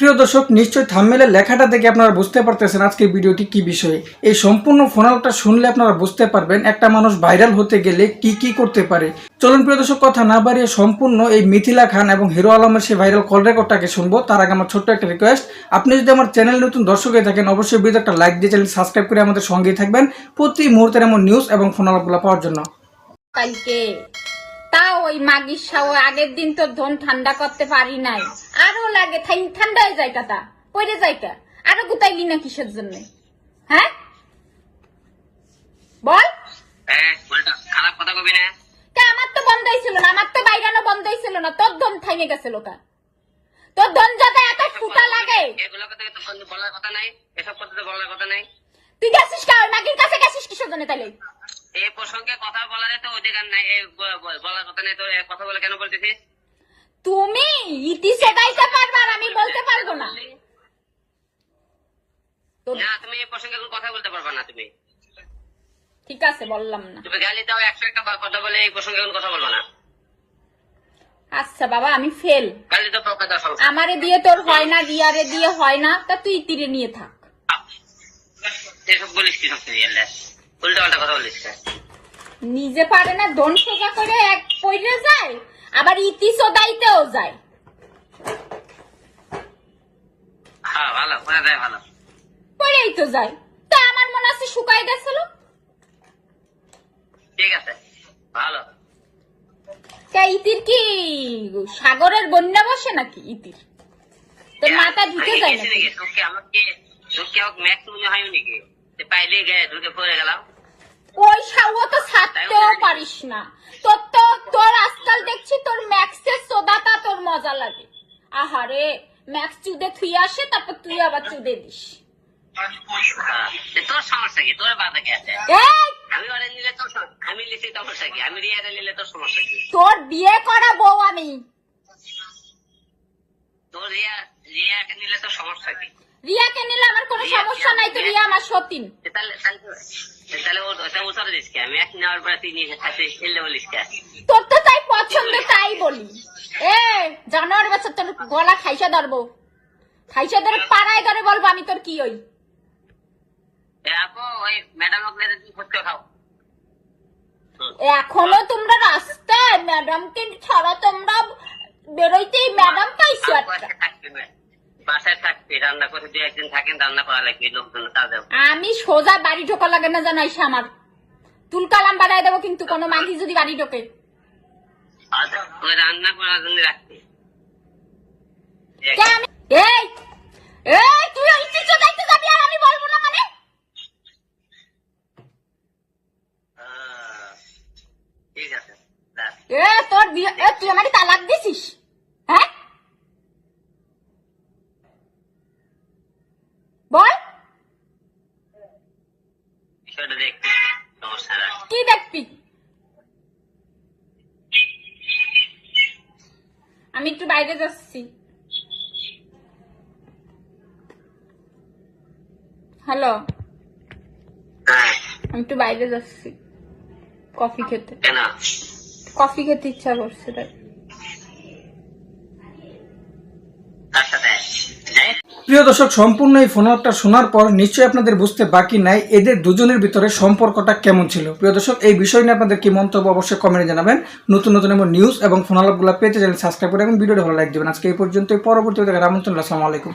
প্রিয় দর্শক, নিশ্চয়ই থাম্মেলের লেখাটা দেখে আপনারা বুঝতে পারতেছেন আজকের ভিডিওটি কি বিষয়ে। এই সম্পূর্ণ ফোনালটা শুনলে আপনারা বুঝতে পারবেন একটা মানুষ ভাইরাল হতে গেলে কি কি করতে পারে। চলুন প্রিয় দর্শক, কথা না বাড়িয়ে সম্পূর্ণ এই মিথিলা খান এবং হিরো আলমের সেই ভাইরাল কল রেকর্ডটাকে শুনব। তার আগে আমার ছোট্ট একটা রিকোয়েস্ট আপনি যদি আমার চ্যানেল নতুন দর্শক হয়ে থাকেন, অবশ্যই ভিডিও একটা লাইক দিয়ে চ্যানেল সাবস্ক্রাইব করে আমাদের সঙ্গেই থাকবেন প্রতি মুহূর্তের এমন নিউজ এবং ফোনালাপগুলো পাওয়ার জন্য। কালকে। তা ওই মাগির আগের দিন তো ধন ঠান্ডা করতে পারি নাই। আরও লাগে ঠাই- ঠান্ডা হয়ে যায় কাতা পড়ে যায় কা আরও গুতাইলি না কিসের জন্য? হ্যাঁ? বল। খারাপ কথা কবি না। আমার তো বন্ধই ছিল না আমার তো বাইরানো বন্ধই ছিল না তোর ধন থাইমে গেছিল কা তোর ধন যাতে এত ফুটা লাগে। এগুলো কথা তো বলার কথা নাই? এসব কথা তো বলার কথা নাই। তুই গেছিস কা ওই মাগির কাছে গেছিস কিসের জন্য তাইলে? এই প্রসঙ্গে কথা বলার তো অধিকার নাই বলার কথা নাই তো কথা বলে কেন বলতেছিস? তুমি ইতি সেটাইতে পারবা আর আমি বলতে পারব না। না তুমি এই প্রসঙ্গে কোনো কথা বলতে পারবে না তুমি। ঠিক আছে বললাম না। তুমি গালি দাও একশো একটা কথা বলে এই প্রসঙ্গে কোনো কথা বলব না। আচ্ছা বাবা আমি ফেল আমারে দিয়ে তোর হয় না রিয়ারে দিয়ে হয় না তা তুই তীরে নিয়ে থাক। নিজে পারে না দন সোজা করে এক পইরে যায় আবার ইতি সোদাইতেও যায়। হ্যাঁ পইরেই তো যায়। তা আমার মনে আছে শুকাই গেছিল ঠিক আছে ভালো। তা ইতির কি সাগরের বন্যা বসে নাকি ইতির? তোর মাথা ঢুকে যায় নাকি? আমাকে ম্যাক্স মনে হয় নাকি যে পাইলে গে ঢুকে পড়ে গেলাম। ওই সাউ তো ছাড়তেও পারিস না। তোর দেখছি তোর ম্যাক্সের সোদাটা তোর মজা লাগে। আহারে ম্যাক্স চুদে থুই আসে তারপর তুই আবার চুদে দিস। তোর সমস্যা কি? তোর বাধা কি আছে? আমি ওরে নিলে তোর আমি লিখি সমস্যা কি? আমি রিয়ারে নিলে তোর সমস্যা কি? তোর বিয়ে করা বউ আমি। তোর রিয়া রিয়াকে নিলে তোর সমস্যা কি? রিয়াকে নিলে আমার কোনো সমস্যা নাই তো রিয়া আমার সতীন। তাহলে তোর তো তাই পছন্দ তাই বলি। এ জানোয়ার বাচ্চা তোর গলা খাইসা ধরবো। খাইসা ধরে পাড়ায় ধরে বলব আমি তোর কি ওই এখনও তোমরা রাস্তায় ম্যাডামকে ছাড়া তোমরা বেরোইতেই ম্যাডাম পাইছো একটা। বাসায় থাকবি রান্না করে দু একদিন থাকেন রান্না করা লাগবে লোকজন তাদের আমি সোজা বাড়ি ঢোকা লাগে না জানাইস আমার। তুলকালাম বাড়াই দেবো কিন্তু কোনো মাগি যদি বাড়ি ঢোকে। আচ্ছা রান্না করার জন্য রাখবি এই! এই তুই ওই দেখতে যাবি আর আমি বলব না মানে? ঠিক আছে এ তোর বিয়ে তুই আমাকে তালাক দিছিস হ্যাঁ বল সমস্যা কি দেখবি? আমি একটু বাইরে যাচ্ছি। হ্যালো? হ্যাঁ। আমি একটু বাইরে যাচ্ছি। কফি খেতে। কফি খেতে ইচ্ছা করছে তাই প্রিয় দর্শক, সম্পূর্ণ এই ফোন আপটা শোনার পর নিশ্চয়ই আপনাদের বুঝতে বাকি নাই এদের দুজনের ভিতরে সম্পর্কটা কেমন ছিল। প্রিয় দর্শক, এই বিষয় নিয়ে আপনাদের কি মন্তব্য অবশ্যই কমেন্টে জানাবেন। নতুন নতুন এমন নিউজ এবং ফোন আলাপগুলো পেতে চ্যানেল সাবস্ক্রাইব করে এবং ভিডিওটি ভালো লাইক দেবেন। আজকে এই পর্যন্ত পরবর্তী দেখার আমন্ত্রণ আসসালামু আলাইকুম।